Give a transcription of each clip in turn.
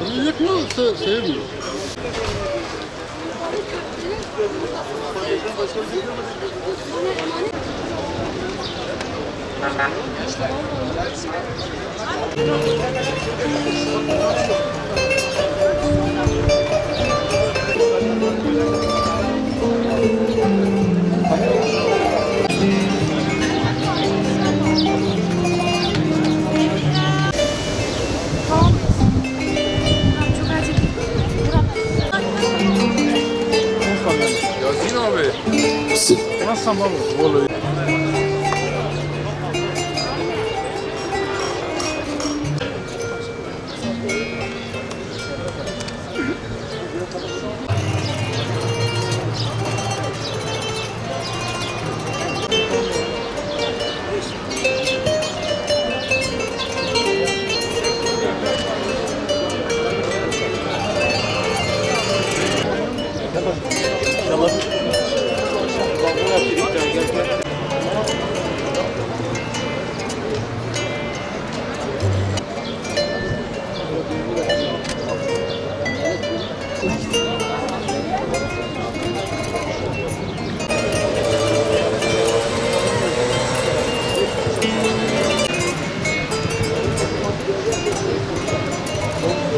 Bunu yapıyor, se sevmiyor. Thank you. Yasin abi. Nasıl baba? Vallahi.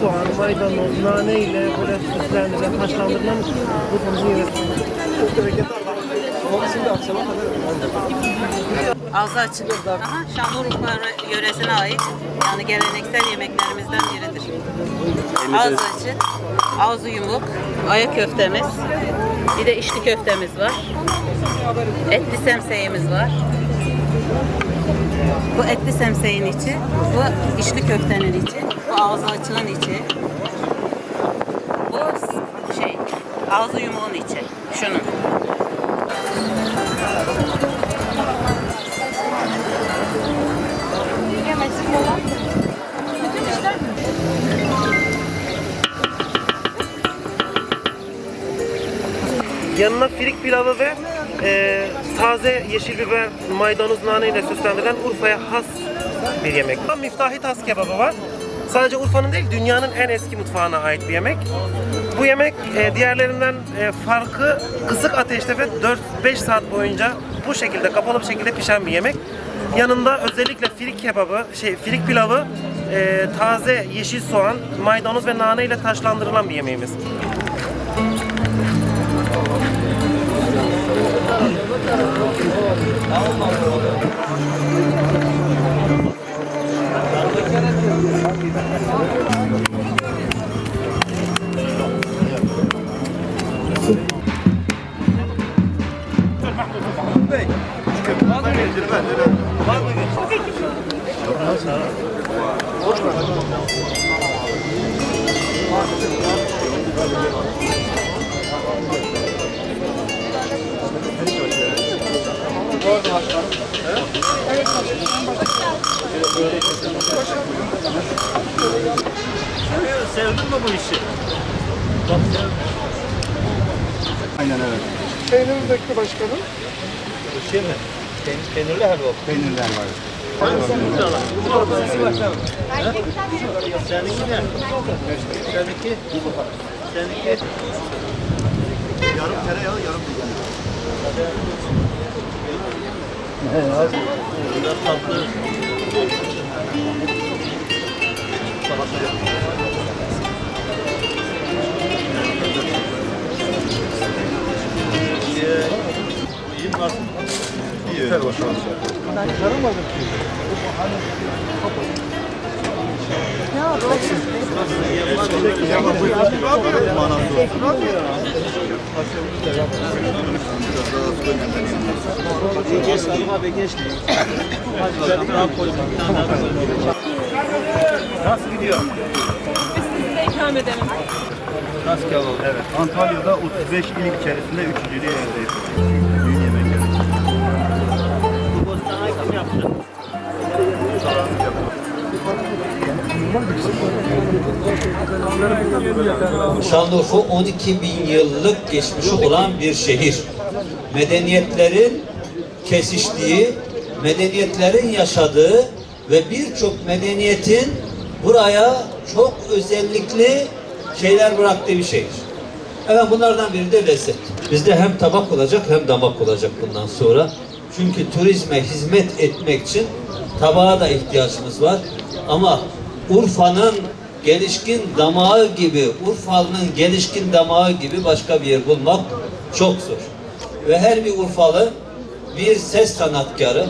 soğan, maydanoz, nane ile böyle süslendirilen, haşlandırılan bu bizim yöresinde. Ağzı açık. Aha, Şanlıurfa yöresine ait yani geleneksel yemeklerimizden biridir. Ağzı açık, ağzı yumuk, ayak köftemiz, bir de içli köftemiz var. Etli semseğimiz var. Bu etli semseğin içi, bu içli köftenin içi, bu ağzı açığın içi. Bu şey, ağzı yumuğun içi. Şunun. Yanına firik pilavı ve e, taze yeşil biber, maydanoz, nane ile süslendirilen Urfa'ya has bir yemek. Miftahi tas kebabı var. Sadece Urfa'nın değil, dünyanın en eski mutfağına ait bir yemek. Bu yemek e, diğerlerinden e, farkı kısık ateşte ve 4-5 saat boyunca bu şekilde kapalı bir şekilde pişen bir yemek. Yanında özellikle firik kebabı, şey firik pilavı, e, taze yeşil soğan, maydanoz ve nane ile taşlandırılan bir yemeğimiz. Sevdin mi bu işi? Aynen evet. Peyniri döktü başkanım. Şey mi? Peynir, peynirli helva. Peynirler var. Seninki başkanım. Seninki ne? Seninki? Seninki? Yarım tereyağı, yarım Burada tatlı. İyi Yeter başarılı. Geç abi geç. Tane daha koy. Nasıl gidiyor? ikram edelim. Nasıl alalım? Evet. Antalya'da 35 il içerisinde üçüncülüğü elde ettik. Şanlıurfa 12 bin yıllık geçmişi olan bir şehir. Medeniyetlerin kesiştiği, medeniyetlerin yaşadığı ve birçok medeniyetin buraya çok özellikli şeyler bıraktığı bir şehir. Evet bunlardan biri de lezzet. Bizde hem tabak olacak hem damak olacak bundan sonra. Çünkü turizme hizmet etmek için tabağa da ihtiyacımız var. Ama Urfa'nın gelişkin damağı gibi, Urfalı'nın gelişkin damağı gibi başka bir yer bulmak çok zor. Ve her bir Urfalı bir ses sanatkarı,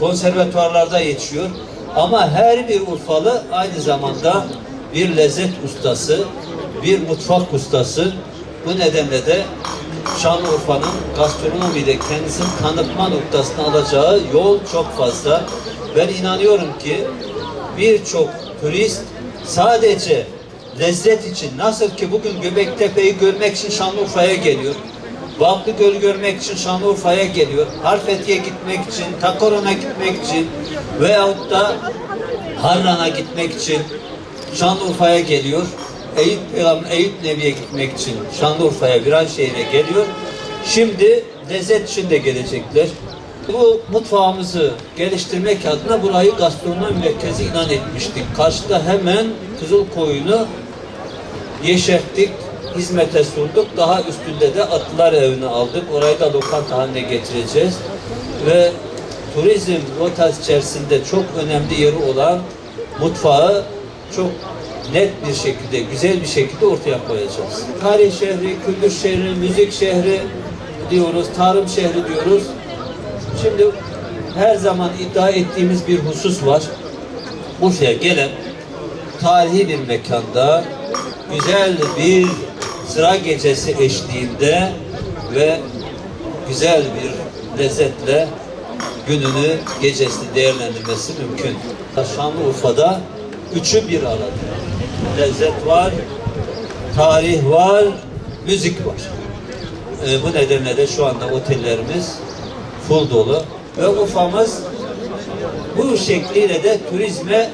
konservatuarlarda yetişiyor. Ama her bir Urfalı aynı zamanda bir lezzet ustası, bir mutfak ustası. Bu nedenle de Şanlıurfa'nın gastronomide kendisini tanıtma noktasına alacağı yol çok fazla. Ben inanıyorum ki birçok turist sadece lezzet için nasıl ki bugün Göbektepe'yi görmek için Şanlıurfa'ya geliyor. Gölü görmek için Şanlıurfa'ya geliyor. Harfeti'ye gitmek için, Takoron'a gitmek için veyahut da Harran'a gitmek için Şanlıurfa'ya geliyor. Eyüp, Eyüp Nebi'ye gitmek için Şanlıurfa'ya, Viranşehir'e geliyor. Şimdi lezzet için de gelecekler. Bu mutfağımızı geliştirmek adına burayı gastronomi merkezi ilan etmiştik. Karşıda hemen Kızılkoyun'u yeşerttik, hizmete sunduk. Daha üstünde de Atlılar Evi'ni aldık. Orayı da lokanta haline getireceğiz. Ve turizm rotası içerisinde çok önemli yeri olan mutfağı çok net bir şekilde, güzel bir şekilde ortaya koyacağız. Tarih şehri, kültür şehri, müzik şehri diyoruz, tarım şehri diyoruz. Şimdi her zaman iddia ettiğimiz bir husus var. Urfa'ya gelen tarihi bir mekanda güzel bir sıra gecesi eşliğinde ve güzel bir lezzetle gününü, gecesini değerlendirmesi mümkün. Şanlıurfa'da üçü bir arada. Lezzet var, tarih var, müzik var. Ee, bu nedenle de şu anda otellerimiz full dolu ve Urfa'mız bu şekliyle de turizme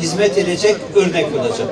hizmet edecek örnek olacak.